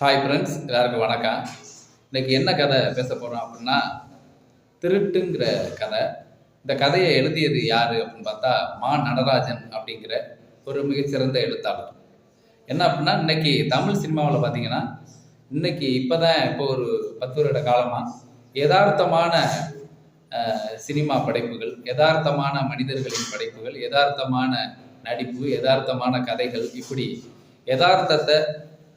Hi friends எல்லாருக்கும் வணக்கம். இன்னைக்கு என்ன கதை பேச போகிறோம் அப்படின்னா திருட்டுங்கிற கதை. இந்த கதையை எழுதியது யார் அப்படின்னு பார்த்தா மா நடராஜன் அப்படிங்கிற ஒரு மிகச்சிறந்த எழுத்தாளர். என்ன அப்படின்னா இன்னைக்கு தமிழ் சினிமாவில் பார்த்தீங்கன்னா இன்னைக்கு இப்போ தான் இப்போ ஒரு பத்து வருட காலமாக யதார்த்தமான சினிமா படைப்புகள் யதார்த்தமான மனிதர்களின் படைப்புகள் யதார்த்தமான நடிப்பு யதார்த்தமான கதைகள் இப்படி யதார்த்தத்தை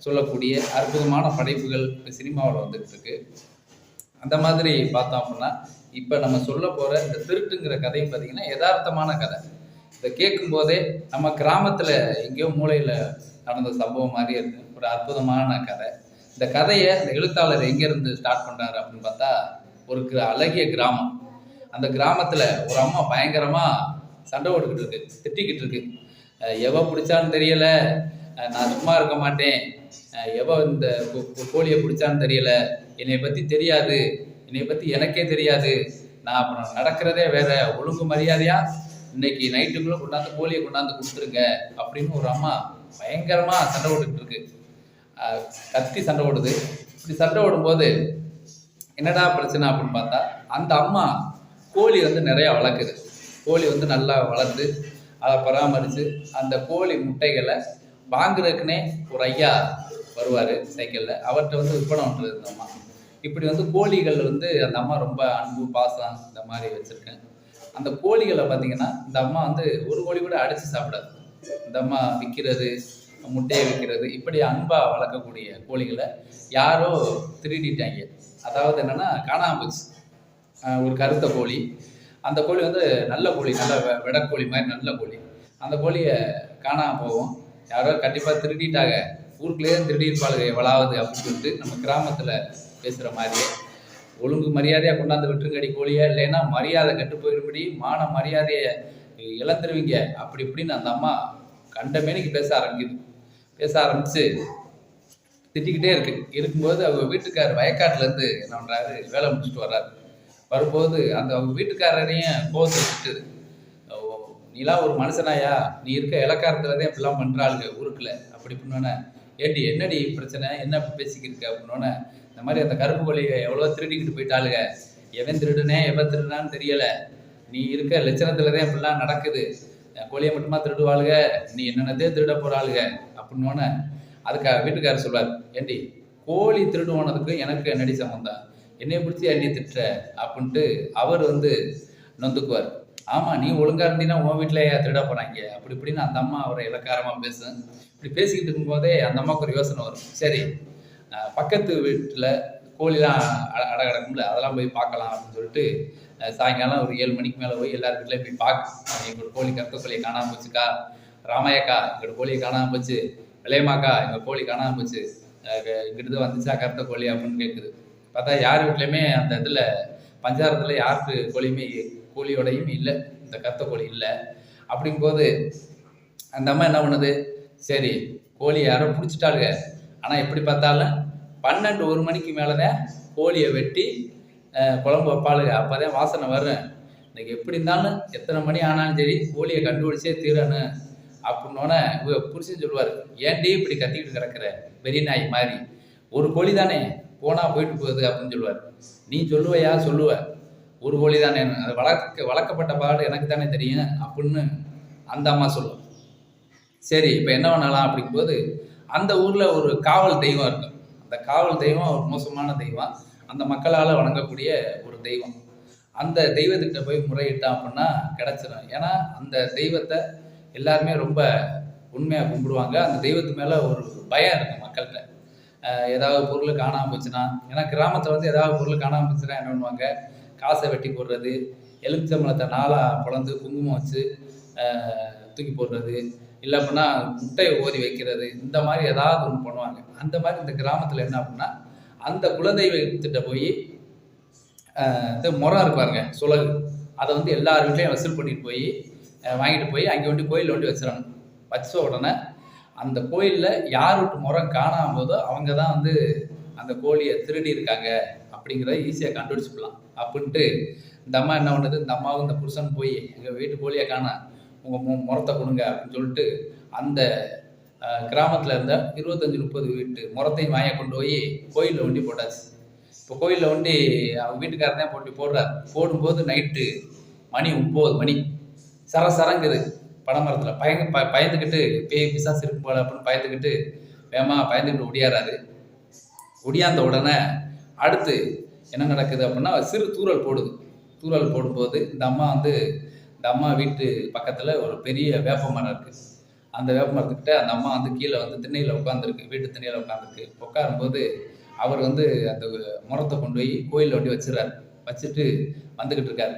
சொல்லக்கூடிய அற்புதமான படைப்புகள் இப்போ சினிமாவில் வந்துகிட்டு இருக்கு. அந்த மாதிரி பார்த்தோம் அப்படின்னா இப்போ நம்ம சொல்ல போகிற இந்த திருட்டுங்கிற கதையும் பார்த்தீங்கன்னா யதார்த்தமான கதை. இதை கேட்கும் போதே நம்ம கிராமத்தில் எங்கேயோ மூலையில் நடந்த சம்பவம் மாதிரி இருக்கு. ஒரு அற்புதமான கதை. இந்த கதையை இந்த எழுத்தாளர் எங்கேருந்து ஸ்டார்ட் பண்ணுறாரு அப்படின்னு பார்த்தா ஒரு அழகிய கிராமம். அந்த கிராமத்தில் ஒரு அம்மா பயங்கரமாக சண்டை போட்டுக்கிட்டு இருக்கு திட்டிக்கிட்டு இருக்கு. எவ பிடிச்சான்னு தெரியல. நான் சும்மா இருக்க மாட்டேன். அஹ் இந்த கோ- கோழியை பிடிச்சான்னு தெரியல. என்னை பற்றி தெரியாது. என்னை பற்றி எனக்கே தெரியாது. நான் அப்புறம் நடக்கிறதே வேற. ஒழுங்கு மரியாதையாக இன்னைக்கு நைட்டுக்குள்ளே கொண்டாந்து கோழியை கொண்டாந்து கொடுத்துருங்க அப்படின்னு ஒரு அம்மா பயங்கரமாக சண்டை ஓட்டுக்கிட்டு இருக்கு. கத்தி சண்டை ஓடுது இப்படி சண்டை ஓடும்போது என்னடா பிரச்சனை அப்படின்னு பார்த்தா அந்த அம்மா கோழி வந்து நிறையா வளர்க்குது. கோழி வந்து நல்லா வளர்த்து அதை பராமரித்து அந்த கோழி முட்டைகளை வாங்குறதுக்குனே ஒரு ஐயா வருவார் சைக்கிளில். அவர்கிட்ட வந்து விற்பனை பண்ணுறது இந்த அம்மா இப்படி வந்து கோழிகள் வந்து அந்த அம்மா ரொம்ப அன்பு பாசம் இந்த மாதிரி வச்சுருக்கேன். அந்த கோழிகளை பார்த்தீங்கன்னா இந்த அம்மா வந்து ஒரு கோழி கூட அடித்து சாப்பிடாது. இந்த அம்மா விற்கிறது முட்டையை விற்கிறது இப்படி அன்பாக வளர்க்கக்கூடிய கோழிகளை யாரோ திருடிட்டாங்க. அதாவது என்னன்னா காணாமல் போச்சு ஒரு கருத்த கோழி. அந்த கோழி வந்து நல்ல கோழி நல்ல விடக்கோழி மாதிரி நல்ல கோழி. அந்த கோழியை காணாமல் போகும். யாரோ கண்டிப்பாக திருடிட்டாங்க. ஊருக்குள்ளேயே திருடி இருப்பாளுங்க எவ்வளவு அப்படின்னு சொல்லிட்டு நம்ம கிராமத்தில் பேசுகிற மாதிரியே ஒழுங்கு மரியாதையாக கொண்டாந்து விட்டுருங்கடி கோழியா இல்லைன்னா மரியாதை கெட்டு போயிருப்படி மான மரியாதையை இழந்துருவீங்க. அப்படி இப்படின்னு அந்த அம்மா கண்டமேனிக்கு பேச ஆரம்பிக்குது. பேச ஆரம்பிச்சு திட்டிக்கிட்டே இருக்கு. இருக்கும்போது அவங்க வீட்டுக்காரர் வயக்காட்டுல இருந்து என்ன பண்றாரு வேலை முடிச்சுட்டு வர்றாரு. வரும்போது அந்த அவங்க வீட்டுக்காரரையும் கோவத்தை திட்டுது. நீலாம் ஒரு மனுஷனாயா? நீ இருக்க இலக்காரத்துல இப்படிலாம் பண்றாளுங்க ஊருக்குள்ள. அப்படி பண்ணோன்னே ஏண்டி என்னடி பிரச்சனை? என்ன பேசிக்கிருக்க பேசிக்கிட்டு அப்படின்னோடனே இந்த மாதிரி அந்த கருப்பு கோழியை எவ்வளோ திருடிக்கிட்டு போயிட்டாளுங்க எவன் திருடுனே எவன் திருடுனான்னு தெரியலை. நீ இருக்க லட்சணத்தில் தான் இப்படிலாம் நடக்குது. கோழியை மட்டுமா திருடுவாளுக? நீ என்னென்னதே திருட போறாளுக. அப்படின்னோடனே அதுக்கு வீட்டுக்காரர் சொல்வார் ஏண்டி கோழி திருடுவானதுக்கு எனக்கு என்னடி சம்மந்தம் என்னைய பிடிச்சி அள்ளி திட்டுற? அப்படின்ட்டு அவர் வந்து நொந்துக்குவார். ஆமாம் நீ ஒழுங்காக இருந்தீங்கன்னா உன் வீட்டில் திருட போகிறாங்க அப்படி இப்படின்னு அந்த அம்மா அவரை இலக்காரமாக பேசும் இப்படி பேசிக்கிட்டு இருக்கும்போதே அந்த அம்மாவுக்கு ஒரு யோசனை வரும். சரி பக்கத்து வீட்டில் கோழிலாம் அட அடகடக்கும்ல அதெல்லாம் போய் பார்க்கலாம் அப்படின்னு சொல்லிட்டு சாயங்காலம் ஒரு ஏழு மணிக்கு மேலே போய் எல்லார் வீட்லேயும் போய் பார்க்க எங்களோட கோழி கருத்த கோழியை காணாமல் போச்சுக்கா. ராமாயக்கா எங்களோட கோழியை காணாமல் போச்சு. விளையமாக்கா எங்கள் கோழி காணாமல் போச்சு. இங்கிட்டு வந்துச்சா கருத்த கோழி அப்படின்னு கேட்குது பார்த்தா யார் வீட்லையுமே அந்த இதில் பஞ்சாரத்தில் யாருக்கு கோழியுமே கோழியோடையும் இல்லை இந்த கத்த கோழி இல்லை. அப்படிங்கும்போது அந்த அம்மா என்ன பண்ணுது? சரி கோழி யாரோ பிடிச்சிட்டாளுங்க. ஆனால் எப்படி பார்த்தாலும் பன்னெண்டு ஒரு மணிக்கு மேலே தான் கோழியை வெட்டி குழம்பு வைப்பாளுங்க. அப்போ தான் வாசனை வரும். இன்னைக்கு எப்படி இருந்தாலும் எத்தனை மணி ஆனாலும் சரி கோழியை கண்டுபிடிச்சே தீரணும். அப்படின்னோடனே இவ புருஷன் சொல்லுவார் ஏன்டி இப்படி கத்திக்கிட்டு கிடக்குற? பெரிய நாய் மாதிரி. ஒரு கோழி தானே போனால் போயிட்டு போகுது அப்படின்னு சொல்லுவார். நீ சொல்லுவையா சொல்லுவ. ஒரு கோழி தானே அது வளர்க்க வளர்க்கப்பட்ட பாடு எனக்கு தானே தெரியும் அப்படின்னு அந்த அம்மா சொல்லும் சரி இப்போ என்ன பண்ணலாம் அப்படிங்கும்போது அந்த ஊரில் ஒரு காவல் தெய்வம் இருக்கும் அந்த காவல் தெய்வம் ஒரு மோசமான தெய்வம். அந்த மக்களால் வணங்கக்கூடிய ஒரு தெய்வம். அந்த தெய்வத்துக்கிட்ட போய் முறையிட்டான் அப்படின்னா கிடச்சிடும் ஏன்னா அந்த தெய்வத்தை எல்லாருமே ரொம்ப உண்மையாக கும்பிடுவாங்க. அந்த தெய்வத்து மேலே ஒரு பயம் இருக்கும் மக்கள்கிட்ட. ஏதாவது பொருள் காணாமல் போச்சுன்னா ஏன்னா கிராமத்தில் வந்து ஏதாவது பொருள் காணாமல் போச்சுன்னா என்ன பண்ணுவாங்க? காசை வெட்டி போடுறது எலுமிச்சம்பழத்தை நாளாக பிளந்து குங்குமம் வச்சு தூக்கி போடுறது இல்லை அப்படின்னா முட்டையை ஓதி வைக்கிறது இந்த மாதிரி ஏதாவது ஒன்று பண்ணுவாங்க. அந்த மாதிரி இந்த கிராமத்தில் என்ன அப்படின்னா அந்த குலதெய்வத்திட்ட போய் அஹ், இது முறம் இருப்பாருங்க சுலகு. அதை வந்து எல்லார் வீட்லையும் வசூல் பண்ணிட்டு போய் வாங்கிட்டு போய் அங்கே வந்து கோயிலில் வந்து வச்சிடணும். வச்ச உடனே அந்த கோயிலில் யார் விட்டு முறம் காணாம போதோ அவங்க தான் வந்து அந்த கோழியை திருடி இருக்காங்க. அப்படிங்கிறத ஈஸியாக கண்டுபிடிச்சிக்கலாம். அப்படின்ட்டு இந்த அம்மா என்ன பண்ணுது? இந்த அம்மாவும் இந்த புருஷன் போய் எங்கள் வீட்டு போலியே காணா உங்கள் மு முறத்தை கொடுங்க அப்படின்னு சொல்லிட்டு அந்த கிராமத்தில் இருந்த இருபத்தஞ்சி முப்பது வீட்டு முறத்தையும் வாங்கி கொண்டு போய் கோயிலில் ஒண்டி போட்டாச்சு. இப்போ கோயிலில் ஒண்டி அவங்க வீட்டுக்காரர் தான் போட்டு போடுறார். போடும்போது நைட்டு மணி ஒம்பது மணி. சர சரங்குது பனைமரத்தில் பயங்க ப பயந்துக்கிட்டு பேய் பிசாசு இருக்கும் போல அப்படின்னு பயந்துக்கிட்டு வேமா பயந்துக்கிட்டு ஒடியாராரு. ஒடியாந்த உடனே அடுத்து என்ன நடக்குது அப்படின்னா சிறு தூறல் போடுது. தூறல் போடும்போது இந்த அம்மா வந்து இந்த அம்மா வீட்டு பக்கத்தில் ஒரு பெரிய வேப்ப மரம் இருக்குது அந்த வேப்ப மரத்துக்கிட்ட அந்த அம்மா வந்து கீழே வந்து திண்ணையில் உட்காந்துருக்கு வீட்டு திண்ணையில் உட்காந்துருக்கு உட்காரும்போது அவர் வந்து அந்த முரத்தை கொண்டு போய் கோயிலில் ஒட்டி வச்சிடறாரு. வச்சுட்டு வந்துக்கிட்டு இருக்காரு.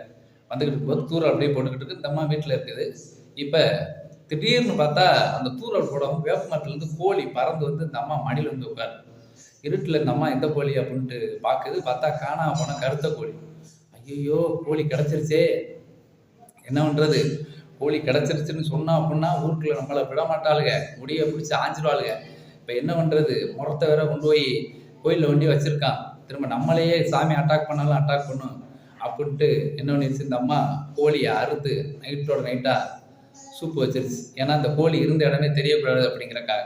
வந்துக்கிட்டு இருக்கும்போது தூரல் அப்படியே போட்டுக்கிட்டு இருக்கு. இந்த அம்மா வீட்டில் இருக்குது. இப்போ திடீர்னு பார்த்தா அந்த தூரல் போடவும் வேப்ப மரத்துலேருந்து கோழி பறந்து வந்து இந்த அம்மா மடியில் வந்து உட்காரு இருட்டில் இந்த அம்மா எந்த கோழி அப்படின்ட்டு பார்க்குது. பார்த்தா காணாம போன கருத்த கோழி. ஐயோ கோழி கிடச்சிருச்சே. என்ன பண்ணுறது கோழி கிடச்சிருச்சுன்னு சொன்னா அப்படின்னா ஊருக்குள்ள நம்மளை விட மாட்டாளுங்க முடியை பிடிச்சி ஆஞ்சிடுவாளுங்க இப்போ என்ன பண்ணுறது முறத்தை வேற கொண்டு போய் கோயிலில் வண்டி வச்சுருக்கான். திரும்ப நம்மளையே சாமி அட்டாக் பண்ணாலும் அட்டாக் பண்ணும் அப்படின்ட்டு என்ன பண்ணிடுச்சு இந்த அம்மா கோழியை அறுத்து நைட்டோட நைட்டாக சூப்பு வச்சிருச்சு. ஏன்னா அந்த கோழி இருந்த இடமே தெரியக்கூடாது அப்படிங்கிறக்காக.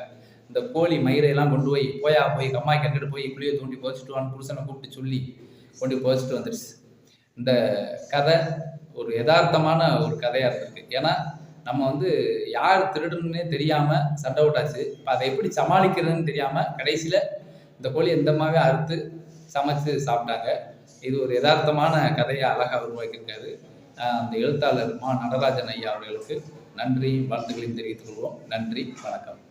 இந்த கோழி மயிரையெல்லாம் கொண்டு போய் போயா போய் கம்மா கண்டுட்டு போய் குழியை தூண்டி புதைச்சிட்டு வான்னு புருஷனை கூப்பிட்டு சொல்லி கொண்டு போச்சுட்டு வந்துடுச்சு வந்துருச்சு. இந்த கதை ஒரு யதார்த்தமான ஒரு கதையாக இருந்திருக்கு. ஏன்னா நம்ம வந்து யார் திருடனுன்னே தெரியாமல் சண்டை விட்டாச்சு இப்போ அதை எப்படி சமாளிக்கிறதுன்னு தெரியாமல் கடைசியில் இந்த கோழி எந்தமாவே அறுத்து சமைச்சு சாப்பிட்டாங்க. இது ஒரு யதார்த்தமான கதையை அழகாக உருவாக்கியிருக்காரு. அந்த எழுத்தாளர் மா நடராஜன் ஐயா அவர்களுக்கு நன்றி வாழ்த்துக்களையும் தெரிவித்துக் கொள்வோம். நன்றி வணக்கம்.